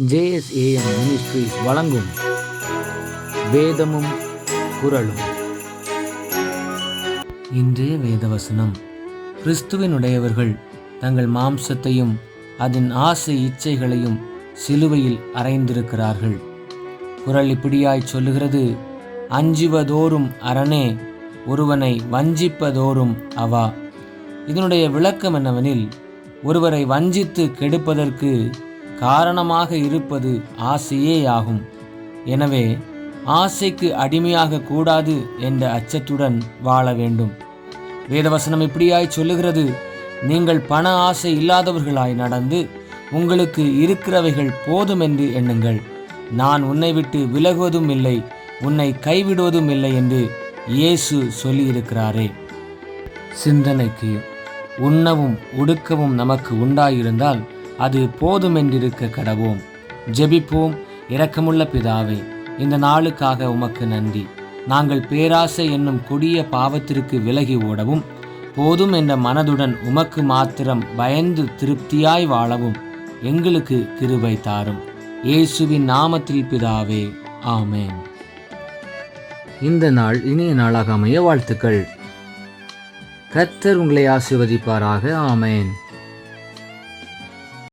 JSAM ministries வழங்கும் வேதமும் குரலும் இன்றைய வேதவசனம். கிறிஸ்துவினுடையவர்கள் தங்கள் மாம்சத்தையும் அதன் ஆசை இச்சைகளையும் சிலுவையில் அறைந்திருக்கிறார்கள். குரல் இப்படியாய் சொல்லுகிறது அஞ்சுவதோறும் அரணே ஒருவனை வஞ்சிப்பதோறும் அவா. இதனுடைய விளக்கம் என்னவெனில் ஒருவரை வஞ்சித்து கெடுப்பதற்கு காரணமாக இருப்பது ஆசையேயாகும். எனவே ஆசைக்கு அடிமையாக கூடாது என்ற அச்சத்துடன் வாழ வேண்டும். வேதவசனம் இப்படியாய் சொல்லுகிறது நீங்கள் பண ஆசை இல்லாதவர்களாய் நடந்து உங்களுக்கு இருக்கிறவைகள் போதும் என்று எண்ணுங்கள். நான் உன்னை விட்டு விலகுவதும் இல்லை உன்னை கைவிடுவதும் இல்லை என்று இயேசு சொல்லியிருக்கிறாரே. சிந்தனைக்கு உண்ணவும் உடுக்கவும் நமக்கு உண்டாயிருந்தால் அது போதுமென்றிருக்க கடவோம். ஜெபிப்போம் இரக்கமுள்ள பிதாவே இந்த நாளுக்காக உமக்கு நன்றி. நாங்கள் பேராசை என்னும் கொடிய பாவத்திற்கு விலகி ஓடவும் போதும் என்ற மனதுடன் உமக்கு மாத்திரம் பயந்து திருப்தியாய் வாழவும் எங்களுக்கு கிருபை தாரும். இயேசுவின் நாமத்தில் பிதாவே ஆமேன். இந்த நாள் இனிய நாளாக அமைய வாழ்த்துக்கள். கர்த்தர் உங்களை ஆசிர்வதிப்பாராக ஆமேன்.